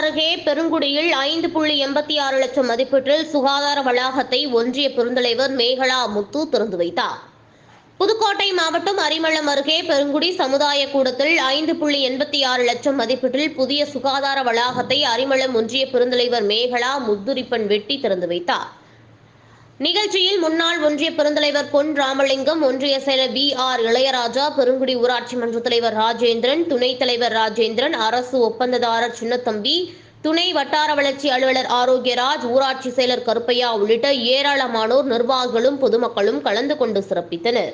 அருகே பெருங்குடியில் ஐந்து புள்ளி எண்பத்தி ஆறு லட்சம் மதிப்பீட்டில் சுகாதார வளாகத்தை ஒன்றிய பெருந்தலைவர் மேகலா முத்து திறந்து வைத்தார். புதுக்கோட்டை மாவட்டம் அரிமளம் அருகே பெருங்குடி சமுதாய கூடத்தில் ஐந்து புள்ளி எண்பத்தி ஆறு லட்சம் மதிப்பீட்டில் புதிய சுகாதார வளாகத்தை அரிமளம் ஒன்றிய பெருந்தலைவர் மேகலா முத்துரிப்பன் வெட்டி திறந்து வைத்தார். நிகழ்ச்சியில் முன்னாள் ஒன்றிய பெருந்தலைவர் பொன் ராமலிங்கம் ஒன்றிய செயலர் வி ஆர் இளையராஜா பெருங்குடி ஊராட்சி மன்ற தலைவர் ராஜேந்திரன் துணைத் தலைவர் ராஜேந்திரன் அரசு ஒப்பந்ததாரர் சின்னத்தம்பி துணை வட்டார வளர்ச்சி அலுவலர் ஆரோக்கியராஜ் ஊராட்சி செயலர் கருப்பையா உள்ளிட்ட ஏராளமானோர் நிர்வாகிகளும் பொதுமக்களும் கலந்து கொண்டு சிறப்பித்தனர்.